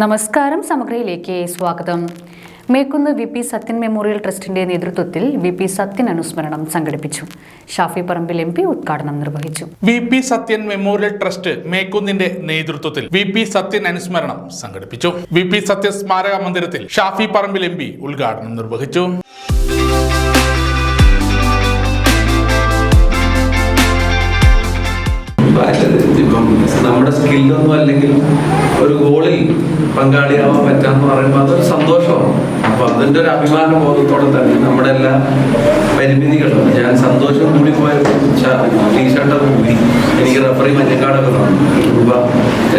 നമസ്കാരം സമഗ്രയിലേക്ക് സ്വാഗതം. Mekkunnu V P Sathyan memorial ട്രസ്റ്റിന്റെ നേതൃത്വത്തിൽ വി പി സത്യൻ അനുസ്മരണം സംഘടിപ്പിച്ചു. ഷാഫി പറമ്പിൽ എം പി ഉദ്ഘാടനം നിർവഹിച്ചു. V P Sathyan memorial trust മേക്കുന്നിന്റെ നേതൃത്വത്തിൽ വി പി സത്യൻ അനുസ്മരണം സംഘടിപ്പിച്ചു. വി പി സത്യൻ സ്മാരക മന്ദിരത്തിൽ ഷാഫി പറമ്പിൽ എം പി ഉദ്ഘാടനം നിർവഹിച്ചു. ഇപ്പം നമ്മുടെ സ്കില്ലൊന്നും അല്ലെങ്കിൽ ഒരു ഗോളിൽ പങ്കാളിയാവാൻ പറ്റാന്ന് പറയുമ്പോൾ അതൊരു സന്തോഷമാണ്. അപ്പൊ അതിന്റെ ഒരു അഭിമാന ബോധത്തോടെ തന്നെ നമ്മുടെ എല്ലാ പരിമിതികളും ഞാൻ സന്തോഷം കൂടി പോയ ടീഷർട്ടൊക്കെ കൂടി എനിക്ക് റഫറി മഞ്ഞക്കാടൊക്കെ തന്നു.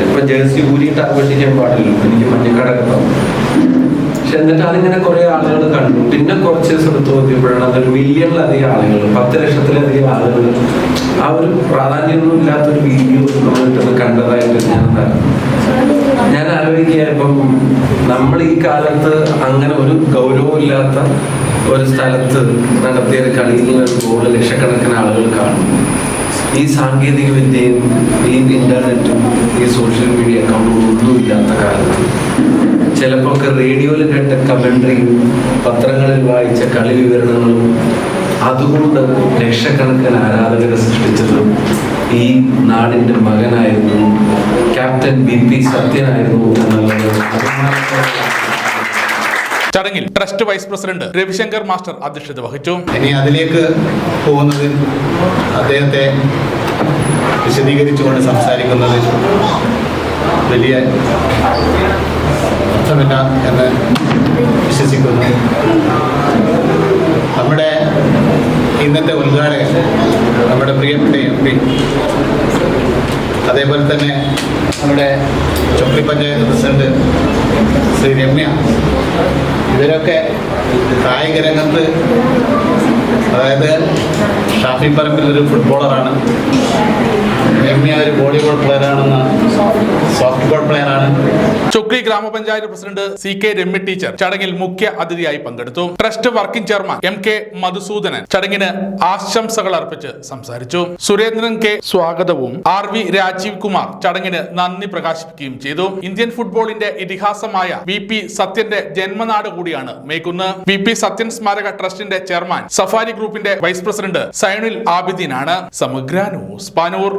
ഇപ്പൊ ജേഴ്സി ഊരിയിട്ട് ആഘോഷിക്കാൻ പാടില്ലല്ലോ. എനിക്ക് മഞ്ഞക്കാടൊക്കെ തന്നു. എന്നിട്ട് അതിങ്ങനെ കുറെ ആളുകൾ കണ്ടു. പിന്നെ കുറച്ച് ദിവസം നോക്കിയപ്പോഴാണ് അതൊരു മില്യണിലധികം ആളുകൾ പത്ത് ലക്ഷത്തിലധികം ആളുകൾ. ആ ഒരു പ്രാധാന്യമൊന്നും ഇല്ലാത്തൊരു വീഡിയോ നമ്മളിട്ടത് കണ്ടതായിട്ട് ഞാൻ ഞാൻ ആലോചിക്കുക ഇപ്പം നമ്മൾ ഈ കാലത്ത് അങ്ങനെ ഒരു ഗൗരവമില്ലാത്ത ഒരു സ്ഥലത്ത് നടത്തിയ ഒരു കളിയിൽ ഒരു ഗോൾ ലക്ഷക്കണക്കിന് ആളുകൾ കാണും. ഈ സാങ്കേതിക വിദ്യയും ഈ ഇന്റർനെറ്റും ഈ സോഷ്യൽ മീഡിയ അക്കൗണ്ടും ഒന്നും ഇല്ലാത്ത കാലത്ത്. ചിലപ്പോൾ ഒക്കെ റേഡിയോയിൽ കേട്ട കമൻട്രിയും പത്രങ്ങളിൽ വായിച്ച കളി വിവരണങ്ങളും അതുകൊണ്ട് ലക്ഷക്കണക്കിന് ആരാധകരെ സൃഷ്ടിച്ചതും ഈ നാടിന്റെ മകനായിരുന്നു ക്യാപ്റ്റൻ ബി പി സത്യനായിരുന്നു എന്നുള്ളത് ചടങ്ങിൽ trust vice president Ravishankar master അധ്യക്ഷത വഹിച്ചു. ഇനി അതിലേക്ക് പോകുന്നത് അദ്ദേഹത്തെ വിശദീകരിച്ചുകൊണ്ട് സംസാരിക്കുന്നത് വലിയ അർത്ഥമില്ല എന്ന് വിശ്വസിക്കുന്നു. നമ്മുടെ ഇന്നത്തെ ഉദ്ഘാടകൻ നമ്മുടെ പ്രിയപ്പെട്ട എം പി അതേപോലെ തന്നെ നമ്മുടെ ചൊക്ലി പഞ്ചായത്ത് പ്രസിഡന്റ് ശ്രീ രമ്യ. ഇവരൊക്കെ കായിക രംഗത്ത് അതായത് ഷാഫി പറമ്പിൽ ഒരു ഫുട്ബോളറാണ് രമ്യ ഒരു വോളിബോൾ പ്ലെയറാണെന്ന് സോഫ്റ്റ്ബോൾ പ്ലെയറാണ് Chokli grama panchayat president C K Ramya teacher ചടങ്ങിൽ മുഖ്യ അതിഥിയായി പങ്കെടുത്തു. Trust working chairman M K Madhusoodanan ചടങ്ങിന് ആശംസകൾ അർപ്പിച്ച് സംസാരിച്ചു. സുരേന്ദ്രൻ കെ സ്വാഗതവും ആർ വി രാജീവ് കുമാർ ചടങ്ങിന് നന്ദി പ്രകാശിപ്പിക്കുകയും ചെയ്തു. ഇന്ത്യൻ ഫുട്ബോളിന്റെ ഇതിഹാസമായ വി പി സത്യന്റെ ജന്മനാട് കൂടിയാണ് മേക്കുന്ന്. വി പി സത്യൻ സ്മാരക ട്രസ്റ്റിന്റെ ചെയർമാൻ സഫാരി ഗ്രൂപ്പിന്റെ വൈസ് പ്രസിഡന്റ് സൈനുൽ ആബിദീനാണ്. സമഗ്ര ന്യൂസ് പാനൂർ.